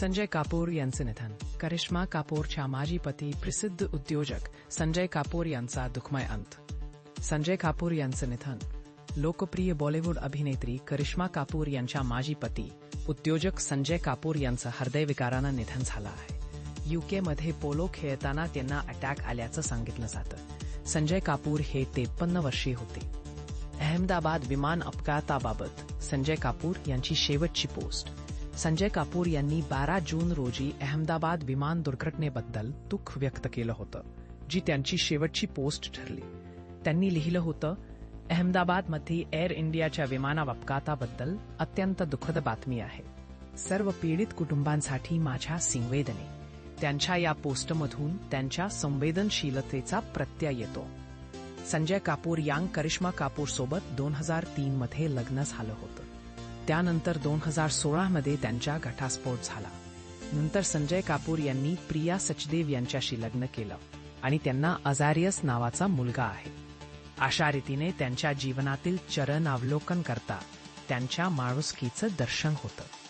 संजय कापूर यांचे निधन. करिश्मा कापूरच्या माजी पती प्रसिद्ध उद्योजक संजय कापूर यांचा दुःखमय अंत. संजय कापूर यांचे निधन. लोकप्रिय बॉलिवूड अभिनेत्री करिश्मा कापूर यांच्या माजी पती उद्योजक संजय कापूर यांचं हृदयविकारानं निधन झालं आहे. युकेमध्ये पोलो खेळताना त्यांना अटॅक आल्याचं सांगितलं जातं. संजय कापूर हे तेपन्न वर्षीय होते. अहमदाबाद विमान अपघाताबाबत संजय कापूर यांची शेवटची पोस्ट. संजय कापूर यांनी बारा जून रोजी अहमदाबाद विमान दुर्घटनेबद्दल दुःख व्यक्त केलं होतं जी त्यांची शेवटची पोस्ट ठरली. त्यांनी लिहिलं होतं अहमदाबादमध्ये एअर इंडियाच्या विमाना अपघाताबद्दल अत्यंत दुःखद बातमी आहे. सर्व पीडित कुटुंबांसाठी माझ्या संवेदने. त्यांच्या या पोस्टमधून त्यांच्या संवेदनशीलतेचा प्रत्यय येतो. संजय कापूर यांग करिश्मा कापूर सोबत दोन हजार तीन मध्ये लग्न झालं होतं. त्यानंतर दोन हजार सोळामध्ये त्यांच्या घटास्फोट झाला. नंतर संजय कापूर यांनी प्रिया सचदेव यांच्याशी लग्न केलं आणि त्यांना अजारियस नावाचा मुलगा आहे. अशा रीतीने त्यांच्या जीवनातील चरण अवलोकन करता त्यांच्या माणुसकीचं दर्शन होतं.